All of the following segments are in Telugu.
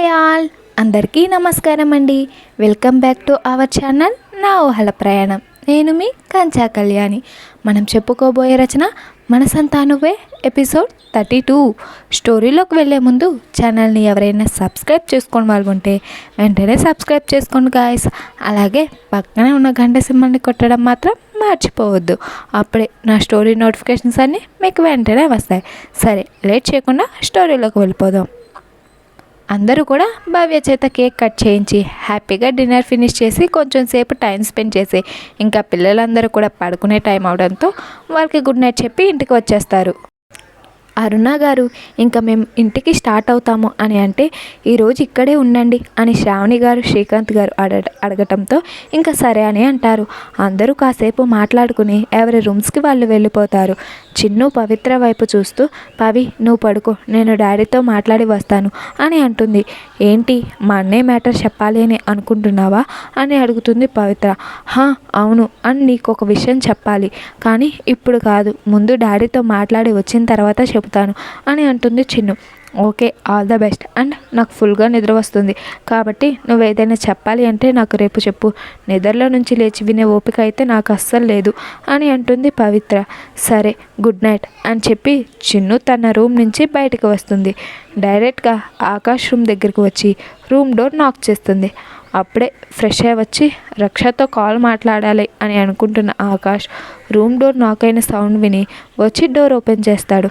Hi all. అందరికీ నమస్కారం అండి. Welcome back to our channel నా ఊహల ప్రయాణం. నేను మీ కంచా కళ్యాణి. మనం చెప్పుకోబోయే రచన మన సంతానువే ఎపిసోడ్ థర్టీ టూ. స్టోరీలోకి వెళ్ళే ముందు ఛానల్ని ఎవరైనా సబ్స్క్రైబ్ చేసుకొని వాళ్ళు ఉంటే వెంటనే సబ్స్క్రైబ్ చేసుకోండి గాయస్. అలాగే పక్కనే ఉన్న గంట సింహాన్ని కొట్టడం మాత్రం మర్చిపోవద్దు. అప్పుడే నా స్టోరీ నోటిఫికేషన్స్ అన్నీ మీకు వెంటనే వస్తాయి. సరే లేట్ చేయకుండా స్టోరీలోకి వెళ్ళిపోదాం. అందరూ కూడా భవ్య చేత కేక్ కట్ చేయించి హ్యాపీగా డిన్నర్ ఫినిష్ చేసి కొంచెం సేపు టైం స్పెండ్ చేసి ఇంకా పిల్లలందరూ కూడా పడుకునే టైం అవడంతో వాళ్ళకి గుడ్ నైట్ చెప్పి ఇంటికి వచ్చేస్తారు. అరుణ గారు ఇంకా మేము ఇంటికి స్టార్ట్ అవుతాము అని అంటే ఈరోజు ఇక్కడే ఉండండి అని శ్రావణి గారు శ్రీకాంత్ గారు అడ అడగటంతో ఇంకా సరే అని అంటారు. అందరూ కాసేపు మాట్లాడుకుని ఎవరి రూమ్స్కి వాళ్ళు వెళ్ళిపోతారు. చిన్ను పవిత్ర వైపు చూస్తూ పవి నువ్వు పడుకో నేను డాడీతో మాట్లాడి వస్తాను అని అంటుంది. ఏంటి మా అన్నయ్య మ్యాటర్ చెప్పాలి అని అనుకుంటున్నావా? అని అడుగుతుంది పవిత్ర. హా అవును అని నీకు ఒక విషయం చెప్పాలి. కానీ ఇప్పుడు కాదు ముందు డాడీతో మాట్లాడి వచ్చిన తర్వాత చెబుతాను అని అంటుంది Chinnu. Okay all the best. And నాకు ఫుల్గా నిద్ర వస్తుంది. కాబట్టి నువ్వు ఏదైనా చెప్పాలి అంటే నాకు రేపు చెప్పు. నిద్రలో నుంచి లేచి వినే ఓపిక అయితే నాకు అస్సలు లేదు అని అంటుంది పవిత్ర. సరే గుడ్ నైట్ అని చెప్పి చిన్ను తన రూమ్ నుంచి బయటకు వస్తుంది. డైరెక్ట్గా ఆకాష్ రూమ్ దగ్గరికి వచ్చి రూమ్ డోర్ నాక్ చేస్తుంది. అప్పుడే ఫ్రెష్ అయ్యి వచ్చి రక్షతో కాల్ మాట్లాడాలి అని అనుకుంటున్న ఆకాష్ రూమ్ డోర్ నాక్ అయిన సౌండ్ విని వచ్చి డోర్ ఓపెన్ చేస్తాడు.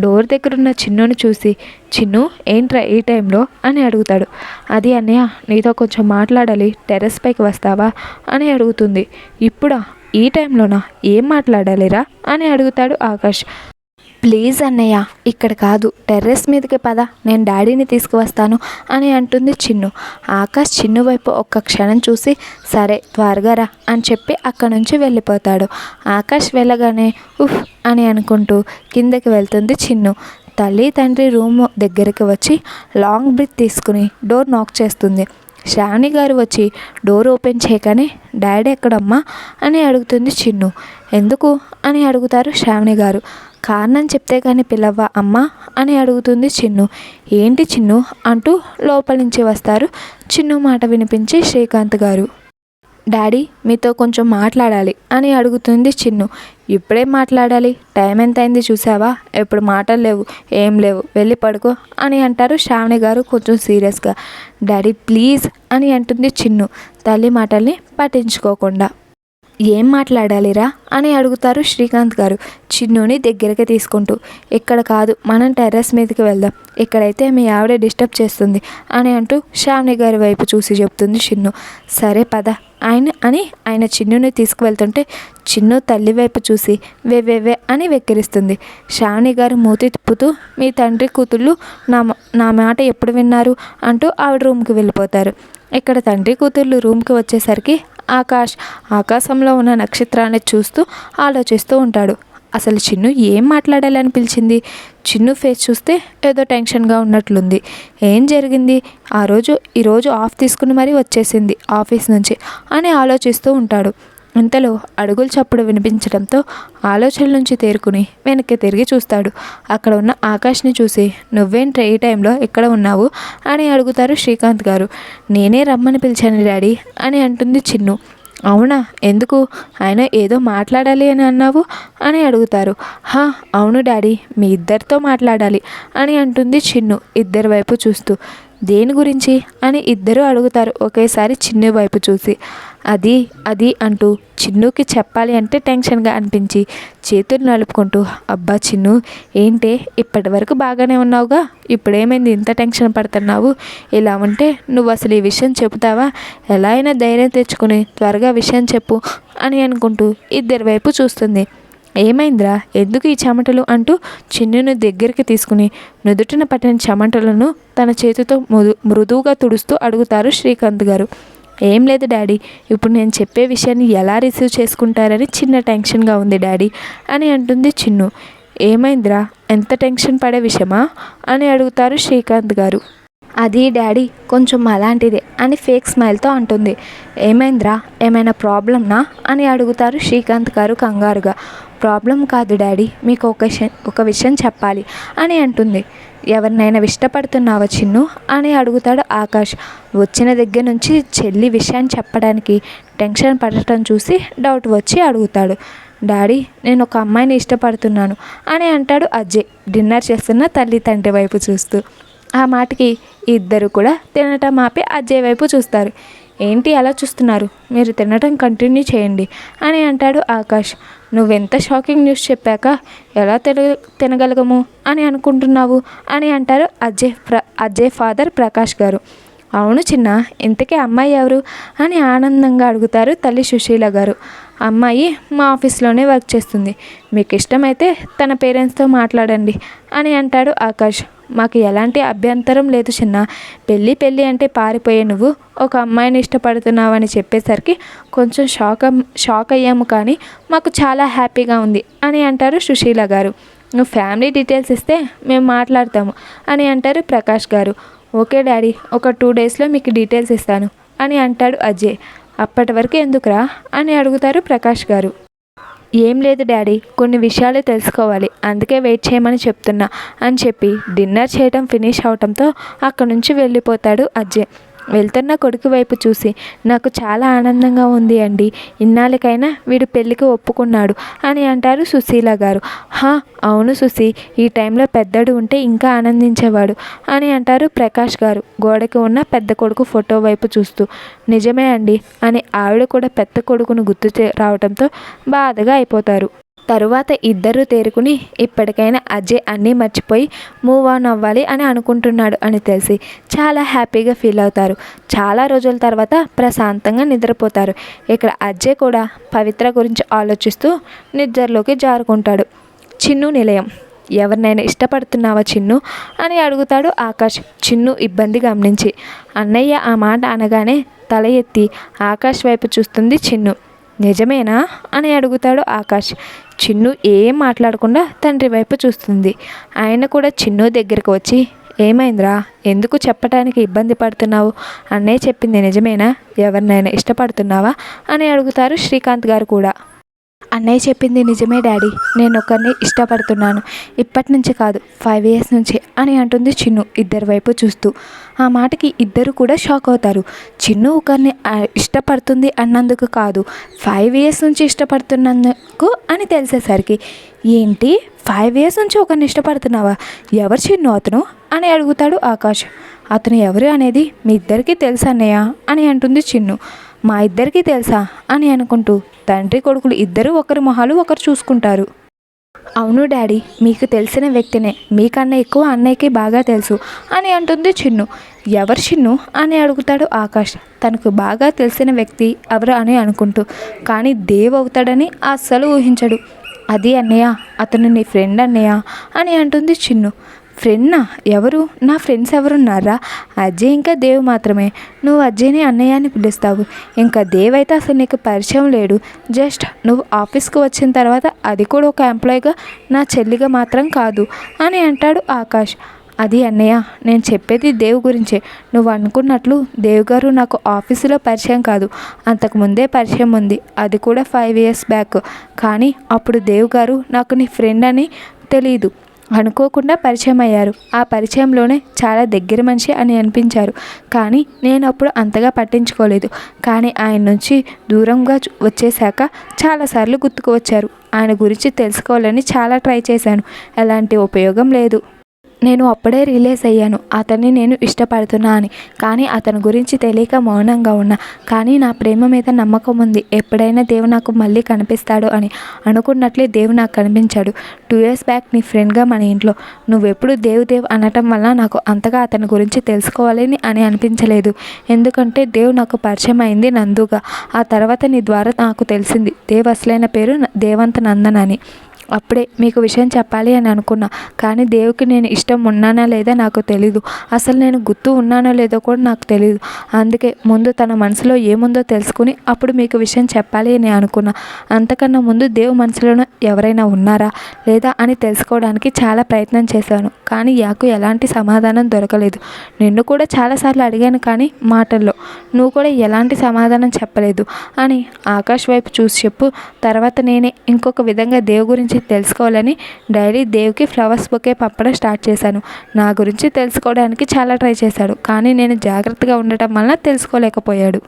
డోర్ దగ్గర ఉన్న చిన్నుని చూసి చిన్ను ఏంట్రా ఈ టైంలో? అని అడుగుతాడు. అది అన్నయ్య నీతో కొంచెం మాట్లాడాలి టెర్రస్ పైకి వస్తావా? అని అడుగుతుంది. ఇప్పుడా? ఈ టైంలోనా? ఏం మాట్లాడాలిరా? అని అడుగుతాడు ఆకాష్. ప్లీజ్ అన్నయ్య ఇక్కడ కాదు. టెర్రస్ మీదకి పద నేను డాడీని తీసుకువస్తాను అని అంటుంది చిన్ను. ఆకాష్ చిన్ను వైపు ఒక్క క్షణం చూసి సరే త్వరగా రా అని చెప్పి అక్కడి నుంచి వెళ్ళిపోతాడు. ఆకాష్ వెళ్ళగానే ఉఫ్ అని అనుకుంటూ కిందకి వెళ్తుంది చిన్ను. తల్లి తండ్రి రూమ్ దగ్గరికి వచ్చి లాంగ్ బ్రిత్ తీసుకుని డోర్ నాక్ చేస్తుంది. శ్రావణి గారు వచ్చి డోర్ ఓపెన్ చేయగానే డాడీ ఎక్కడమ్మా? అని అడుగుతుంది చిన్ను. ఎందుకు? అని అడుగుతారు శ్రావణి గారు. కారణం చెప్తే కానీ పిల్లవ్వ అమ్మ? అని అడుగుతుంది చిన్ను. ఏంటి చిన్ను? అంటూ లోపల నుంచి వస్తారు. చిన్ను మాట వినిపించి శ్రీకాంత్ గారు. డాడీ మీతో కొంచెం మాట్లాడాలి అని అడుగుతుంది చిన్ను. ఇప్పుడే మాట్లాడాలి. టైం ఎంత అయింది చూసావా? ఎప్పుడు మాటలు లేవు. ఏం లేవు. వెళ్ళి పడుకో అని అంటారు శ్రావణి గారు కొంచెం సీరియస్గా. డాడీ ప్లీజ్ అని అంటుంది చిన్ను. తల్లి మాటల్ని పట్టించుకోకుండా. ఏం మాట్లాడాలిరా? అని అడుగుతారు శ్రీకాంత్ గారు. చిన్నుని దగ్గరికి తీసుకుంటూ. ఇక్కడ కాదు మనం టెర్రస్ మీదకి వెళ్దాం. ఇక్కడైతే మీ ఆవిడ డిస్టర్బ్ చేస్తుంది అని అంటూ శ్రావణి గారి వైపు చూసి చెప్తుంది చిన్ను. సరే పద. ఆయన అని ఆయన చిన్నుని తీసుకువెళ్తుంటే చిన్ను తల్లి వైపు చూసి వే వే వే అని వెక్కిరిస్తుంది. శ్రావణి గారు మూతి తిప్పుతూ మీ తండ్రి కూతుళ్ళు నా నా మాట ఎప్పుడు విన్నారు? అంటూ ఆవిడ రూమ్కి వెళ్ళిపోతారు. ఇక్కడ తండ్రి కూతుళ్ళు రూమ్కి వచ్చేసరికి ఆకాష్ ఆకాశంలో ఉన్న నక్షత్రాన్ని చూస్తూ ఆలోచిస్తూ ఉంటాడు. అసలు చిన్ను ఏం మాట్లాడాలని పిలిచింది? చిన్ను ఫేస్ చూస్తే ఏదో టెన్షన్గా ఉన్నట్లుంది. ఏం జరిగింది? ఆ రోజు ఈరోజు ఆఫ్ తీసుకుని మరీ వచ్చేసింది ఆఫీస్ నుంచి అని ఆలోచిస్తూ ఉంటాడు. ఇంతలో అడుగులు చప్పుడు వినిపించడంతో ఆలోచన నుంచి తేరుకుని వెనక్కి తిరిగి చూస్తాడు. అక్కడ ఉన్న ఆకాష్ని చూసి నువ్వేంట్రా ఈ టైంలో ఇక్కడ ఉన్నావు? అని అడుగుతారు శ్రీకాంత్ గారు. నేనే రమ్మని పిలిచాను డాడీ అని అంటుంది చిన్ను. అవునా? ఎందుకు? ఆయన ఏదో మాట్లాడాలి అని అన్నావు? అని అడుగుతారు. హా అవును డాడీ మీ ఇద్దరితో మాట్లాడాలి అని అంటుంది చిన్ను ఇద్దరి వైపు చూస్తూ. దేని గురించి? అని ఇద్దరు అడుగుతారు. ఒకేసారి చిన్ను వైపు చూసి అది అది అంటూ చిన్నుకి చెప్పాలి అంటే టెన్షన్గా అనిపించి చేతులు నలుపుకుంటూ అబ్బా చిన్ను ఏంటే ఇప్పటి వరకు బాగానే ఉన్నావుగా? ఇప్పుడేమైంది ఇంత టెన్షన్ పడుతున్నావు? ఇలా ఉంటే నువ్వు అసలు ఈ విషయం చెబుతావా? ఎలా అయినా ధైర్యం తెచ్చుకుని త్వరగా విషయం చెప్పు అని అనుకుంటూ ఇద్దరి వైపు చూస్తుంది. ఏమైందిరా? ఎందుకు ఈ చెమటలు? అంటూ చిన్నును దగ్గరికి తీసుకుని నుదుటిన పట్టిన చెమటలను తన చేతితో మృదు మృదువుగా తుడుస్తూ అడుగుతారు శ్రీకాంత్ గారు. ఏం లేదు డాడీ ఇప్పుడు నేను చెప్పే విషయాన్ని ఎలా రిసీవ్ చేసుకుంటారని చిన్న టెన్షన్గా ఉంది డాడీ అని అంటుంది చిన్ను. ఏమైందిరా? ఎంత టెన్షన్ పడే విషయమా? అని అడుగుతారు శ్రీకాంత్ గారు. అది డాడీ కొంచెం అలాంటిదే అని ఫేక్ స్మైల్తో అంటుంది. ఏమైందిరా? ఏమైనా ప్రాబ్లమ్నా? అని అడుగుతారు శ్రీకాంత్ గారు కంగారుగా. ప్రాబ్లం కాదు డాడీ మీకు ఒక విషయం ఒక విషయం చెప్పాలి అని అంటుంది. ఎవరినైనా ఇష్టపడుతున్నావా చిన్ను? అని అడుగుతాడు ఆకాష్. వచ్చిన దగ్గర నుంచి చెల్లి విషయాన్ని చెప్పడానికి టెన్షన్ పడటం చూసి డౌట్ వచ్చి అడుగుతాడు. డాడీ నేను ఒక అమ్మాయిని ఇష్టపడుతున్నాను అని అంటాడు అజయ్ డిన్నర్ చేస్తున్న తల్లి తండ్రి వైపు చూస్తూ. ఆ మాటకి ఇద్దరు కూడా తినటం ఆపి అజయ్ వైపు చూస్తారు. ఏంటి అలా చూస్తున్నారు? మీరు తినటం కంటిన్యూ చేయండి అని అంటాడు ఆకాష్. నువ్వెంత షాకింగ్ న్యూస్ చెప్పాక ఎలా తిన తినగలగము అని అనుకుంటున్నావు అని అంటారు అజయ్ ప్ర అజయ్ ఫాదర్ ప్రకాష్ గారు. అవును చిన్న ఇంతకీ అమ్మాయి ఎవరు అని ఆనందంగా అడుగుతారు తల్లి సుశీల గారు. అమ్మాయి మా ఆఫీస్లోనే వర్క్ చేస్తుంది. మీకు ఇష్టమైతే తన పేరెంట్స్తో మాట్లాడండి అని అంటాడు ఆకాష్. మాకు ఎలాంటి అభ్యంతరం లేదు చిన్న. పెళ్ళి పెళ్ళి అంటే పారిపోయే నువ్వు. ఒక అమ్మాయిని ఇష్టపడుతున్నావని చెప్పేసరికి కొంచెం షాక్ అమ్- షాక్ అయ్యాము కానీ మాకు చాలా హ్యాపీగా ఉంది అని అంటారు సుశీల గారు. నువ్వు ఫ్యామిలీ డీటెయిల్స్ ఇస్తే మేము మాట్లాడతాము అని అంటారు ప్రకాష్ గారు. ఓకే డాడీ ఒక టూ డేస్లో మీకు డీటెయిల్స్ ఇస్తాను అని అంటాడు అజయ్. అప్పటి వరకు ఎందుకురా అని అడుగుతారు ప్రకాష్ గారు. ఏం లేదు డాడీ కొన్ని విషయాలు తెలుసుకోవాలి. అందుకే వెయిట్ చేయమని చెప్తున్నా అని చెప్పి డిన్నర్ చేయటం ఫినిష్ అవటంతో అక్కడి నుంచి వెళ్ళిపోతాడు అజయ్. వెళ్తున్న కొడుకు వైపు చూసి నాకు చాలా ఆనందంగా ఉంది అండి. ఇన్నాళ్ళకైనా వీడు పెళ్ళికి ఒప్పుకున్నాడు అని అంటారు సుశీల గారు. హా అవును సుశీ. ఈ టైంలో పెద్దడు ఉంటే ఇంకా ఆనందించేవాడు అని అంటారు ప్రకాష్ గారు గోడకి ఉన్న పెద్ద కొడుకు ఫోటో వైపు చూస్తూ. నిజమే అండి అని ఆవిడ కూడా పెద్ద కొడుకును గుర్తు చే- రావడంతో బాధగా అయిపోతారు. తరువాత ఇద్దరూ తేరుకుని ఇప్పటికైనా అజయ్ అన్నీ మర్చిపోయి మూవ్ ఆన్ అవ్వాలి అని అనుకుంటున్నాడు అని తెలిసి చాలా హ్యాపీగా ఫీల్ అవుతారు. చాలా రోజుల తర్వాత ప్రశాంతంగా నిద్రపోతారు. ఇక్కడ అజయ్ కూడా పవిత్ర గురించి ఆలోచిస్తూ నిద్రలోకి జారుకుంటాడు. చిన్ను నిలయం ఎవరినైనా ఇష్టపడుతున్నావా చిన్ను? అని అడుగుతాడు ఆకాష్ చిన్ను ఇబ్బంది గమనించి. అన్నయ్య ఆ మాట అనగానే తల ఎత్తి ఆకాష్ వైపు చూస్తుంది చిన్ను. నిజమేనా అని అడుగుతాడు ఆకాష్. చిన్ను ఏం మాట్లాడకుండా తండ్రి వైపు చూస్తుంది. ఆయన కూడా చిన్ను దగ్గరికి వచ్చి ఏమైందిరా? ఎందుకు చెప్పటానికి ఇబ్బంది పడుతున్నావు? అన్నే చెప్పింది నిజమేనా? ఎవరినైనా ఇష్టపడుతున్నావా? అని అడుగుతారు శ్రీకాంత్ గారు కూడా. అన్నయ్య చెప్పింది నిజమే డాడీ. నేను ఒకరిని ఇష్టపడుతున్నాను. ఇప్పటి నుంచి కాదు ఫైవ్ ఇయర్స్ నుంచి అని అంటుంది చిన్ను ఇద్దరి వైపు చూస్తూ. ఆ మాటకి ఇద్దరు కూడా షాక్ అవుతారు. చిన్ను ఒకరిని ఇష్టపడుతుంది అన్నందుకు కాదు. ఫైవ్ ఇయర్స్ నుంచి ఇష్టపడుతున్నందుకు అని తెలిసేసరికి ఏంటి? ఫైవ్ ఇయర్స్ నుంచి ఒకరిని ఇష్టపడుతున్నావా? ఎవరు చిన్ను అతను? అని అడుగుతాడు ఆకాష్. అతను ఎవరు అనేది మీ ఇద్దరికీ తెలుసా అన్నయ్య? అని అంటుంది చిన్ను. మా ఇద్దరికీ తెలుసా? అని అనుకుంటూ తండ్రి కొడుకులు ఇద్దరు ఒకరి మొహాలు ఒకరు చూసుకుంటారు. అవును డాడీ మీకు తెలిసిన వ్యక్తినే మీకన్నా ఎక్కువ అన్నయ్యకి బాగా తెలుసు అని అంటుంది చిన్ను. ఎవరు చిన్ను అని అడుగుతాడు ఆకాష్. తనకు బాగా తెలిసిన వ్యక్తి ఎవరు అని అనుకుంటూ కానీ దేవ్ అవుతాడని అస్సలు ఊహించడు. అది అన్నయ్య అతను నీ ఫ్రెండ్ అన్నయ్య అని అంటుంది చిన్ను. ఫ్రెండ్నా? ఎవరు? నా ఫ్రెండ్స్ ఎవరున్నారా? అజయ్ ఇంకా దేవ్ మాత్రమే. నువ్వు అజయ్ని అన్నయ్య అని పిలుస్తావు. ఇంకా దేవ్ అయితే అసలు నీకు పరిచయం లేడు. జస్ట్ నువ్వు ఆఫీస్కి వచ్చిన తర్వాత అది కూడా ఒక ఎంప్లాయీగా నా చెల్లిగా మాత్రం కాదు అని అంటాడు ఆకాష్. అది అన్నయ్య నేను చెప్పేది దేవ్ గురించే. నువ్వు అనుకున్నట్లు దేవ్ గారు నాకు ఆఫీసులో పరిచయం కాదు. అంతకుముందే పరిచయం ఉంది. అది కూడా ఫైవ్ ఇయర్స్ బ్యాక్. కానీ అప్పుడు దేవ్ గారు నాకు నీ ఫ్రెండ్ అని తెలియదు అనుకోకుండా పరిచయం అయ్యారు ఆ పరిచయంలోనే చాలా దగ్గర మనిషి అని అనిపించారు. కానీ నేను అప్పుడు అంతగా పట్టించుకోలేదు. కానీ ఆయన నుంచి దూరంగా వచ్చేశాక చాలాసార్లు గుర్తుకు వచ్చారు. ఆయన గురించి తెలుసుకోవాలని చాలా ట్రై చేశాను. ఎలాంటి ఉపయోగం లేదు. నేను అప్పుడే రిలీజ్ అయ్యాను. అతన్ని నేను ఇష్టపడుతున్నా అని. కానీ అతని గురించి తెలియక మౌనంగా ఉన్నా. కానీ నా ప్రేమ మీద నమ్మకం ఉంది. ఎప్పుడైనా దేవు నాకు మళ్ళీ కనిపిస్తాడు అని అనుకున్నట్లే దేవు నాకు కనిపించాడు. టూ ఇయర్స్ బ్యాక్ నీ ఫ్రెండ్గా మన ఇంట్లో. నువ్వెప్పుడు దేవు దేవ్ అనటం వల్ల నాకు అంతగా అతని గురించి తెలుసుకోవాలని అని అనిపించలేదు. ఎందుకంటే దేవు నాకు పరిచయం అయింది నందుగా. ఆ తర్వాత నీ ద్వారా నాకు తెలిసింది. దేవ్ అసలైన పేరు దేవంత నందన్ అని. అప్పుడే మీకు విషయం చెప్పాలి అని అనుకున్నా. కానీ దేవుకి నేను ఇష్టం ఉన్నానా లేదా నాకు తెలీదు. అసలు నేను గుర్తు ఉన్నానో లేదో కూడా నాకు తెలియదు అందుకే ముందు తన మనసులో ఏముందో తెలుసుకుని అప్పుడు మీకు విషయం చెప్పాలి అని అనుకున్నా. అంతకన్నా ముందు దేవు మనసులో ఎవరైనా ఉన్నారా లేదా అని తెలుసుకోవడానికి చాలా ప్రయత్నం చేశాను. కానీ యాకు ఎలాంటి సమాధానం దొరకలేదు. నిన్ను కూడా చాలాసార్లు అడిగాను కానీ మాటల్లో నువ్వు కూడా ఎలాంటి సమాధానం చెప్పలేదు అని ఆకాష్ వైపు చూసి చెప్పు. తర్వాత నేనే ఇంకొక విధంగా దేవు గురించి గురించి తెలుసుకోవాలని డైలీ దేవుకి ఫ్లవర్స్ బొకే పంపడం స్టార్ట్ చేశాను. నా గురించి తెలుసుకోవడానికి చాలా ట్రై చేశాడు కానీ నేను జాగ్రత్తగా ఉండటం వలన తెలుసుకోలేకపోయాడు.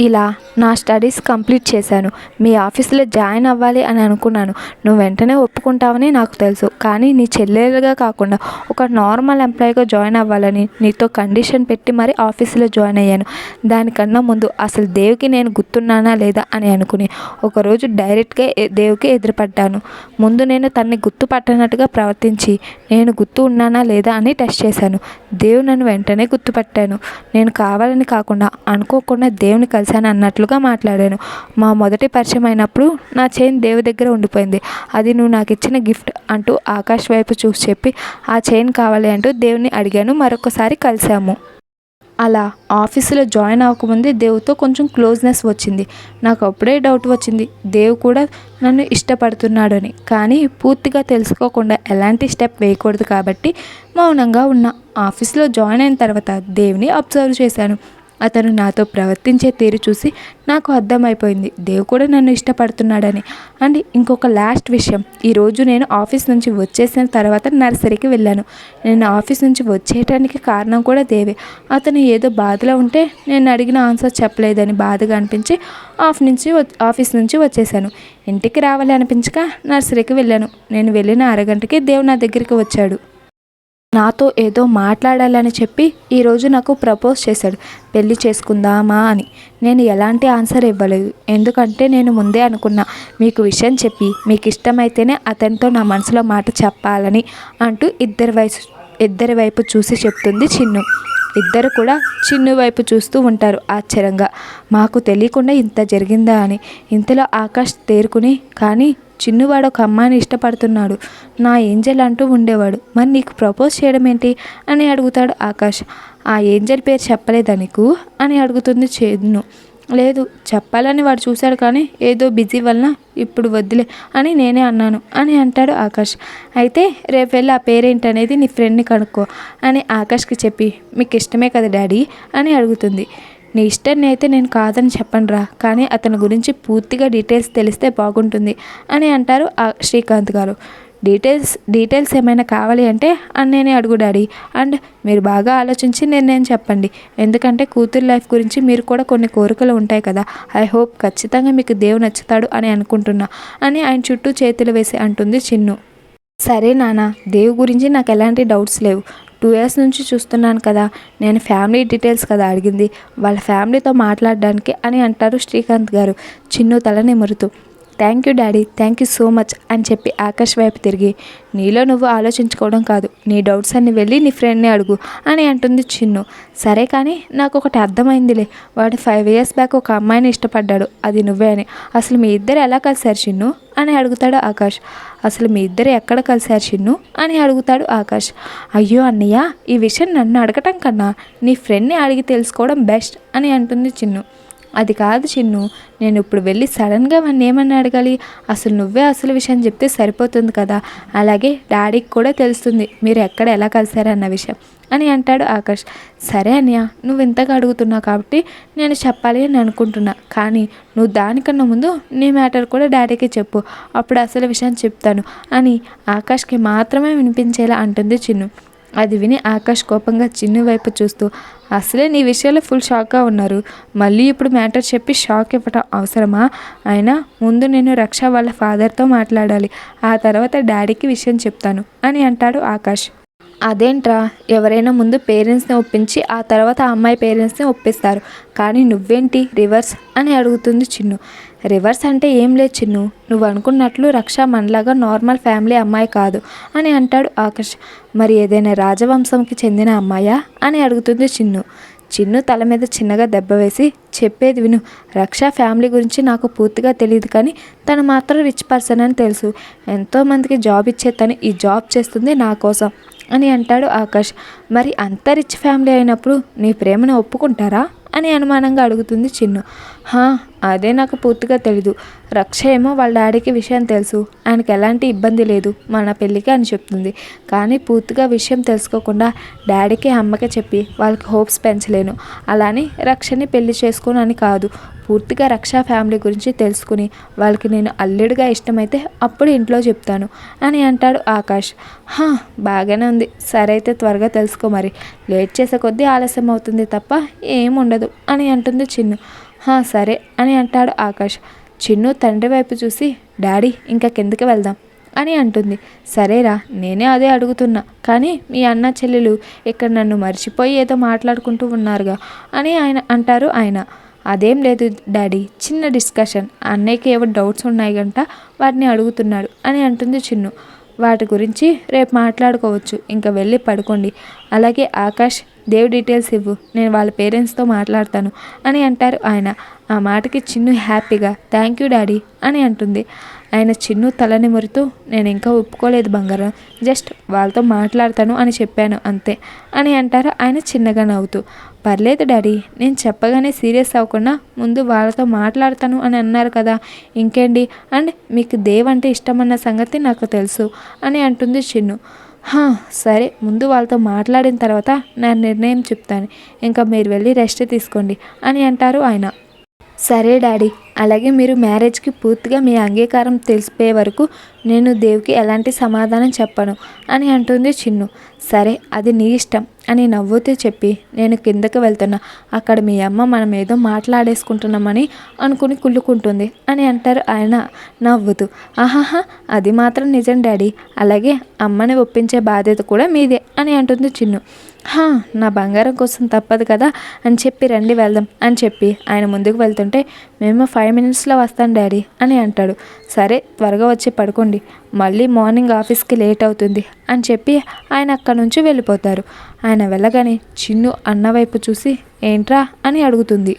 ఇలా నా స్టడీస్ కంప్లీట్ చేశాను. మీ ఆఫీస్లో జాయిన్ అవ్వాలి అని అనుకున్నాను. నువ్వు వెంటనే ఒప్పుకుంటావని నాకు తెలుసు. కానీ నీ చెల్లెలుగా కాకుండా ఒక నార్మల్ ఎంప్లాయీగా జాయిన్ అవ్వాలని నీతో కండిషన్ పెట్టి మరీ ఆఫీస్లో జాయిన్ అయ్యాను. దానికన్నా ముందు అసలు దేవికి నేను గుర్తున్నానా లేదా అని అనుకుని ఒకరోజు డైరెక్ట్గా ఎ- దేవుకి ఎదురుపడ్డాను. ముందు నేను తన్ని గుర్తుపట్టనట్టుగా ప్రవర్తించి నేను గుర్తు ఉన్నానా లేదా అని టెస్ట్ చేశాను. దేవుడు నన్ను వెంటనే గుర్తుపట్టాను నేను కావాలని కాకుండా అనుకోకుండా దేవుని కలిశాను అన్నట్లుగా మాట్లాడాను. మా మొదటి పరిచయం అయినప్పుడు నా చైన్ దేవు దగ్గర ఉండిపోయింది. అది నువ్వు నాకు ఇచ్చిన గిఫ్ట్ అంటూ ఆకాష్ వైపు చూసి చెప్పి ఆ చైన్ కావాలి అంటూ దేవుని అడిగాను. మరొకసారి కలిశాము. అలా ఆఫీసులో జాయిన్ అవ్వకముందే దేవుతో కొంచెం క్లోజ్నెస్ వచ్చింది. నాకు అప్పుడే డౌట్ వచ్చింది. దేవు కూడా నన్ను ఇష్టపడుతున్నాడని. కానీ పూర్తిగా తెలుసుకోకుండా ఎలాంటి స్టెప్ వేయకూడదు కాబట్టి మౌనంగా ఉన్న. ఆఫీస్లో జాయిన్ అయిన తర్వాత దేవుని అబ్జర్వ్ చేశాను. అతను నాతో ప్రవర్తించే తీరు చూసి నాకు అర్థమైపోయింది. దేవు కూడా నన్ను ఇష్టపడుతున్నాడని. అండ్ ఇంకొక లాస్ట్ విషయం. ఈరోజు నేను ఆఫీస్ నుంచి వచ్చేసిన తర్వాత నర్సరీకి వెళ్ళాను. నేను ఆఫీస్ నుంచి వచ్చేయటానికి కారణం కూడా దేవే. అతను ఏదో బాధలో ఉంటే నేను అడిగిన ఆన్సర్ చెప్పలేదని బాధగా అనిపించి ఆఫ్ నుంచి ఆఫీస్ నుంచి వచ్చేసాను ఇంటికి రావాలి అనిపించక నర్సరీకి వెళ్ళాను. నేను వెళ్ళిన అరగంటకి దేవు నా దగ్గరికి వచ్చాడు. నాతో ఏదో మాట్లాడాలని చెప్పి ఈరోజు నాకు ప్రపోజ్ చేశాడు. పెళ్ళి చేసుకుందామా అని. నేను ఎలాంటి ఆన్సర్ ఇవ్వలేదు. ఎందుకంటే నేను ముందే అనుకున్నా మీకు విషయం చెప్పి మీకు ఇష్టమైతేనే అతనితో నా మనసులో మాట చెప్పాలని అంటూ ఇద్దరి వయసు ఇద్దరి వైపు చూసి చెప్తుంది చిన్ను. ఇద్దరు కూడా చిన్ను వైపు చూస్తూ ఉంటారు ఆశ్చర్యంగా. మాకు తెలియకుండా ఇంత జరిగిందా అని. ఇంతలో ఆకాష్ తేరుకుని కానీ చిన్నువాడు ఒక అమ్మాయిని ఇష్టపడుతున్నాడు. నా ఏంజల్ అంటూ ఉండేవాడు. మరి నీకు ప్రపోజ్ చేయడం ఏంటి అని అడుగుతాడు ఆకాష్. ఆ ఏంజల్ పేరు చెప్పలేదా నీకు? అని అడుగుతుంది చెన్ను లేదు చెప్పాలని వాడు చూశాడు కానీ ఏదో బిజీ వలన ఇప్పుడు వద్దులే అని నేనే అన్నాను అని అంటాడు ఆకాష్. అయితే రేపు వెళ్ళి ఆ పేరేంటనేది నీ ఫ్రెండ్ని కనుక్కో అని ఆకాష్కి చెప్పి మీకు ఇష్టమే కదా డాడీ? అని అడుగుతుంది. నీ ఇష్టాన్ని అయితే నేను కాదని చెప్పనురా కానీ అతని గురించి పూర్తిగా డీటెయిల్స్ తెలిస్తే బాగుంటుంది అని అంటారు ఆ శ్రీకాంత్ గారు. డీటెయిల్స్ డీటెయిల్స్ ఏమైనా కావాలి అంటే అన్నేనే అడుగు డాడీ. అండ్ మీరు బాగా ఆలోచించి నిర్ణయం చెప్పండి. ఎందుకంటే కూతురు లైఫ్ గురించి మీరు కూడా కొన్ని కోరికలు ఉంటాయి కదా. ఐ హోప్ ఖచ్చితంగా మీకు దేవుడు నచ్చుతాడు అని అనుకుంటున్నా అని ఆయన చుట్టూ చేతులు వేసి అంటుంది చిన్ను. సరే నాన్న దేవు గురించి నాకు ఎలాంటి డౌట్స్ లేవు. టూ ఇయర్స్ నుంచి చూస్తున్నాను కదా. నేను ఫ్యామిలీ డీటెయిల్స్ కదా అడిగింది. వాళ్ళ ఫ్యామిలీతో మాట్లాడడానికి అని అంటారు శ్రీకాంత్ గారు. చిన్ను తల నిమురుతూ. Thank you daddy thank you so much అని చెప్పి ఆకాష్ వైపు తిరిగి నీలో నువ్వు ఆలోచించుకోవడం కాదు నీ డౌట్స్ అన్ని వెళ్ళి నీ ఫ్రెండ్ని అడుగు అని అంటుంది చిన్ను. సరే కానీ నాకు ఒకటి అర్థమైందిలే వాడు ఫైవ్ ఇయర్స్ బ్యాక్ ఒక అమ్మాయిని ఇష్టపడ్డాడు అది నువ్వే అని. అసలు మీ ఇద్దరు ఎలా కలిశారు చిన్ను? అని అడుగుతాడు ఆకాష్. అసలు మీ ఇద్దరు ఎక్కడ కలిశారు చిన్ను? అని అడుగుతాడు ఆకాష్. అయ్యో అన్నయ్య ఈ విషయం నన్ను అడగటం కన్నా నీ ఫ్రెండ్ని అడిగి తెలుసుకోవడం బెస్ట్ అని అంటుంది చిన్ను. అది కాదు చిన్ను నేను ఇప్పుడు వెళ్ళి సడన్గా వాడిని ఏమని అడగాలి? అసలు నువ్వే అసలు విషయం చెప్తే సరిపోతుంది కదా? అలాగే డాడీకి కూడా తెలుస్తుంది మీరు ఎక్కడ ఎలా కలిశారన్న విషయం అని అంటాడు ఆకాష్ సరే అన్నయ్య నువ్వు ఇంతగా అడుగుతున్నావు కాబట్టి నేను చెప్పాలి అని అనుకుంటున్నా కానీ నువ్వు దానికన్నా ముందు నీ మ్యాటర్ కూడా డాడీకి చెప్పు అప్పుడు అసలు విషయం చెప్తాను అని ఆకాష్కి మాత్రమే వినిపించేలా అంటుంది చిన్ను. అది విని ఆకాష్ కోపంగా చిన్ను వైపు చూస్తూ అసలే నీ విషయాల్లో ఫుల్ షాక్గా ఉన్నారు. మళ్ళీ ఇప్పుడు మ్యాటర్ చెప్పి షాక్ ఇవ్వటం అవసరమా? అయినా ముందు నేను రక్ష వాళ్ళ ఫాదర్తో మాట్లాడాలి. ఆ తర్వాత డాడీకి విషయం చెప్తాను అని అంటాడు ఆకాష్. అదేంట్రా? ఎవరైనా ముందు పేరెంట్స్ని ఒప్పించి ఆ తర్వాత ఆ అమ్మాయి పేరెంట్స్ని ఒప్పిస్తారు. కానీ నువ్వేంటి? రివర్స్? అని అడుగుతుంది చిన్ను. రివర్స్ అంటే ఏం లేదు చిన్ను. నువ్వు అనుకున్నట్లు రక్ష మనలాగా నార్మల్ ఫ్యామిలీ అమ్మాయి కాదు అని అంటాడు ఆకాష్ మరి ఏదైనా రాజవంశంకి చెందిన అమ్మాయా అని అడుగుతుంది చిన్ను. చిన్ను తల మీద చిన్నగా దెబ్బ వేసి చెప్పేది విను. రక్ష ఫ్యామిలీ గురించి నాకు పూర్తిగా తెలియదు కానీ తను మాత్రం రిచ్ పర్సన్ అని తెలుసు. ఎంతోమందికి జాబ్ ఇచ్చే తను ఈ జాబ్ చేస్తుంది నా కోసం అని అంటాడు ఆకాష్ మరి అంత రిచ్ ఫ్యామిలీ అయినప్పుడు నీ ప్రేమను ఒప్పుకుంటారా అని అనుమానంగా అడుగుతుంది చిన్ను. హా అదే నాకు పూర్తిగా తెలీదు. రక్ష ఏమో వాళ్ళ డాడీకి విషయం తెలుసు. ఆయనకి ఎలాంటి ఇబ్బంది లేదు. మన పెళ్ళికి అని చెప్తుంది. కానీ పూర్తిగా విషయం తెలుసుకోకుండా డాడీకి అమ్మకి చెప్పి వాళ్ళకి హోప్స్ పెంచలేను. అలానే రక్షని పెళ్ళి చేసుకోను అని కాదు. పూర్తిగా రక్ష ఫ్యామిలీ గురించి తెలుసుకుని వాళ్ళకి నేను అల్లుడిగా ఇష్టమైతే అప్పుడు ఇంట్లో చెప్తాను అని అంటాడు ఆకాష్. హా బాగానే ఉంది. సరే అయితే త్వరగా తెలుసుకో మరి. లేట్ చేసే కొద్దీ ఆలస్యం అవుతుంది తప్ప ఏముండదు అని అంటుంది చిన్ను. సరే అని అంటాడు ఆకాష్. చిన్ను తండ్రి వైపు చూసి డాడీ ఇంకా కిందకి వెళ్దాం అని అంటుంది. సరేరా నేనే అదే అడుగుతున్నా. కానీ మీ అన్న చెల్లెలు ఇక్కడ నన్ను మర్చిపోయి ఏదో మాట్లాడుకుంటూ ఉన్నారుగా అని ఆయన అంటారు ఆయన. అదేం లేదు డాడీ చిన్న డిస్కషన్. అన్నయ్యకి ఏవో డౌట్స్ ఉన్నాయి గంట వాటిని అడుగుతున్నాడు అని అంటుంది చిన్ను. వాటి గురించి రేపు మాట్లాడుకోవచ్చు. ఇంకా వెళ్ళి పడుకోండి. అలాగే ఆకాష్ దేవ్ డీటెయిల్స్ ఇవ్వు. నేను వాళ్ళ పేరెంట్స్తో మాట్లాడతాను అని అంటారు ఆయన. ఆ మాటకి చిన్ను హ్యాపీగా థ్యాంక్ యూ డాడీ అని అంటుంది. ఆయన చిన్ను తలని మురుతూ నేను ఇంకా ఒప్పుకోలేదు బంగారం. జస్ట్ వాళ్ళతో మాట్లాడతాను అని చెప్పాను. అంతే అని అంటారు ఆయన చిన్నగా నవ్వుతూ. పర్లేదు డాడీ నేను చెప్పగానే సీరియస్ అవ్వకుండా ముందు వాళ్ళతో మాట్లాడతాను అని అన్నారు కదా. ఇంకేంటి? అండ్ మీకు దేవ్ అంటే ఇష్టమన్న సంగతి నాకు తెలుసు అని అంటుంది చిన్ను. హా సరే ముందు వాళ్ళతో మాట్లాడిన తర్వాత నా నిర్ణయం చెప్తాను. ఇంకా మీరు వెళ్ళి రెస్ట్ తీసుకోండి అని అంటారు ఆయన. సరే డాడీ అలాగే మీరు మ్యారేజ్కి పూర్తిగా మీ అంగీకారం తెలిసిపోయే వరకు నేను దేవ్కి ఎలాంటి సమాధానం చెప్పను అని అంటుంది చిన్ను. సరే అది నీ ఇష్టం. అని నవ్వుతూ చెప్పి నేను కిందకి వెళ్తున్నా. అక్కడ మీ అమ్మ మనం ఏదో మాట్లాడేసుకుంటున్నామని అనుకుని కుళ్ళుకుంటుంది అని అంటారు ఆయన నవ్వుతూ. ఆహాహా అది మాత్రం నిజం డాడీ. అలాగే అమ్మని ఒప్పించే బాధ్యత కూడా మీదే అని అంటుంది చిన్ను. హా నా బంగారం కోసం తప్పదు కదా? అని చెప్పి రండి వెళ్దాం. అని చెప్పి ఆయన ముందుకు వెళ్తుంటే మేము ఫైవ్ మినిట్స్లో వస్తాను డాడీ అని అంటాడు. సరే త్వరగా వచ్చి పడుకోండి. మళ్ళీ మార్నింగ్ ఆఫీస్కి లేట్ అవుతుంది అని చెప్పి ఆయన అక్కడి నుంచి వెళ్ళిపోతారు. ఆయన వెళ్ళగానే చిన్ను అన్న వైపు చూసి ఏంట్రా? అని అడుగుతుంది.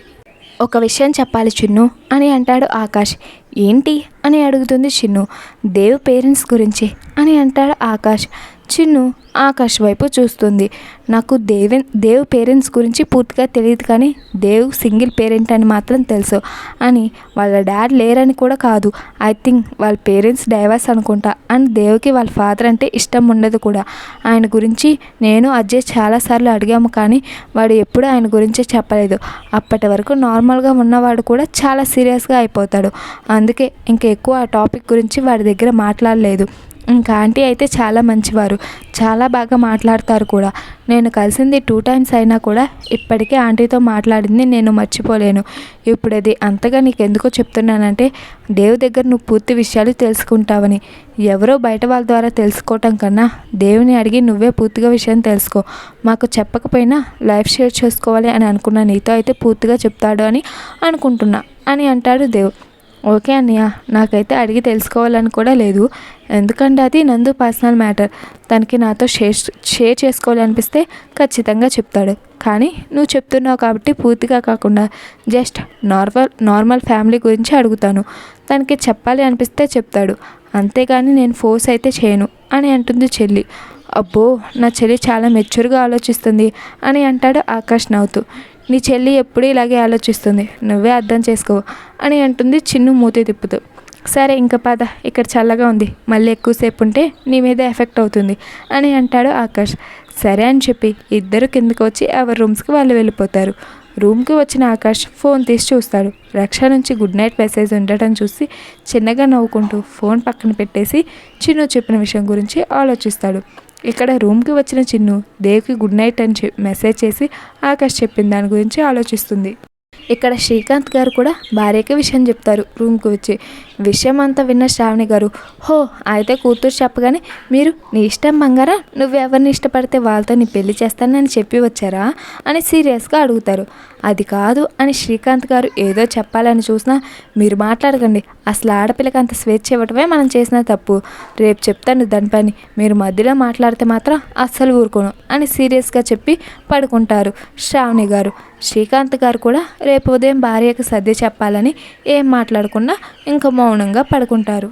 ఒక విషయం చెప్పాలి చిన్ను అని అంటాడు ఆకాష్. ఏంటి? అని అడుగుతుంది చిన్ను. దేవ్ పేరెంట్స్ గురించి అని అంటాడు ఆకాష్. చిన్ను ఆకాష్ వైపు చూస్తుంది. నాకు దేవెన్ దేవ్ పేరెంట్స్ గురించి పూర్తిగా తెలియదు కానీ దేవ్ సింగిల్ పేరెంట్ అని మాత్రం తెలుసు అని వాళ్ళ డాడ్ లేరని కూడా కాదు. ఐ థింక్ వాళ్ళ పేరెంట్స్ డైవర్స్ అనుకుంటా అండ్ దేవ్కి వాళ్ళ ఫాదర్ అంటే ఇష్టం ఉండదు కూడా. ఆయన గురించి నేను అజయ్ చాలాసార్లు అడిగాము కానీ వాడు ఎప్పుడు ఆయన గురించి చెప్పలేదు. అప్పటి వరకు నార్మల్గా ఉన్నవాడు కూడా చాలా సీరియస్గా అయిపోతాడు. అందుకే ఇంకా ఎక్కువ ఆ టాపిక్ గురించి వాడి దగ్గర మాట్లాడలేదు. ఇంకా ఆంటీ అయితే చాలా మంచివారు. చాలా బాగా మాట్లాడతారు కూడా. నేను కలిసింది టూ టైమ్స్ అయినా కూడా ఇప్పటికే ఆంటీతో మాట్లాడింది నేను మర్చిపోలేను. ఇప్పుడు అది అంతగా నీకు ఎందుకో చెప్తున్నానంటే దేవు దగ్గర నువ్వు పూర్తి విషయాలు తెలుసుకుంటావని. ఎవరో బయట వాళ్ళ ద్వారా తెలుసుకోవటం కన్నా దేవుని అడిగి నువ్వే పూర్తిగా విషయం తెలుసుకో. మాకు చెప్పకపోయినా లైఫ్ షేర్ చేసుకోవాలి అని అనుకున్న నీతో అయితే పూర్తిగా చెప్తాడు అని అనుకుంటున్నా అని అంటాడు దేవు. ఓకే అన్నయ్య నాకైతే అడిగి తెలుసుకోవాలని కూడా లేదు. ఎందుకంటే అది నందు పర్సనల్ మ్యాటర్. తనకి నాతో షేర్ షేర్ చేసుకోవాలనిపిస్తే ఖచ్చితంగా చెప్తాడు. కానీ నువ్వు చెప్తున్నావు కాబట్టి పూర్తిగా కాకుండా జస్ట్ నార్మల్ నార్మల్ ఫ్యామిలీ గురించి అడుగుతాను. తనకి చెప్పాలి అనిపిస్తే చెప్తాడు. అంతేగాని నేను ఫోర్స్ అయితే చేయను అని అంటుంది చెల్లి. అబ్బో నా చెల్లి చాలా మెచ్యూర్గా ఆలోచిస్తుంది అని అంటాడు ఆకాష్ నవ్వుతూ. నీ చెల్లి ఎప్పుడు ఇలాగే ఆలోచిస్తుంది. నువ్వే అర్థం చేసుకో అని అంటుంది చిన్ను మూతి తిప్పుతూ. సరే ఇంక పద ఇక్కడ చల్లగా ఉంది. మళ్ళీ ఎక్కువసేపు ఉంటే నీ మీద ఎఫెక్ట్ అవుతుంది అని అంటాడు ఆకాష్. సరే అని చెప్పి ఇద్దరు కిందకు వచ్చి ఎవరి రూమ్స్కి వాళ్ళు వెళ్ళిపోతారు. రూమ్కి వచ్చిన ఆకాష్ ఫోన్ తీసి చూస్తాడు. రక్ష నుంచి గుడ్ నైట్ మెసేజ్ ఉండటం చూసి చిన్నగా నవ్వుకుంటూ ఫోన్ పక్కన పెట్టేసి చిన్ను చెప్పిన విషయం గురించి ఆలోచిస్తాడు. ఇక్కడ రూమ్కి వచ్చిన చిన్ను దేవ్కి గుడ్ నైట్ అని మెసేజ్ చేసి ఆకాష్ చెప్పిన దాని గురించి ఆలోచిస్తుంది. ఇక్కడ శ్రీకాంత్ గారు కూడా భార్యకి విషయం చెప్తారు రూమ్కి వచ్చి. విషయం అంతా విన్న శ్రావణి గారు హో అయితే కూతురు చెప్పగానే మీరు నీ ఇష్టం బంగారా నువ్వు ఎవరిని ఇష్టపడితే వాళ్ళతో నీ పెళ్ళి చేస్తానని చెప్పి వచ్చారా? అని సీరియస్గా అడుగుతారు. అది కాదు అని శ్రీకాంత్ గారు ఏదో చెప్పాలని చూసినా మీరు మాట్లాడకండి అసలు ఆడపిల్లకి అంత స్వేచ్ఛ ఇవ్వటమే మనం చేసిన తప్పు. రేపు చెప్తాను దాని పని మీరు మధ్యలో మాట్లాడితే మాత్రం అస్సలు ఊరుకోను అని సీరియస్గా చెప్పి పడుకుంటారు శ్రావణి గారు. శ్రీకాంత్ గారు కూడా రేపు ఉదయం భార్యకు సర్ది చెప్పాలని ఏం మాట్లాడకుండా ఇంకా మౌనంగా పడుకుంటారు.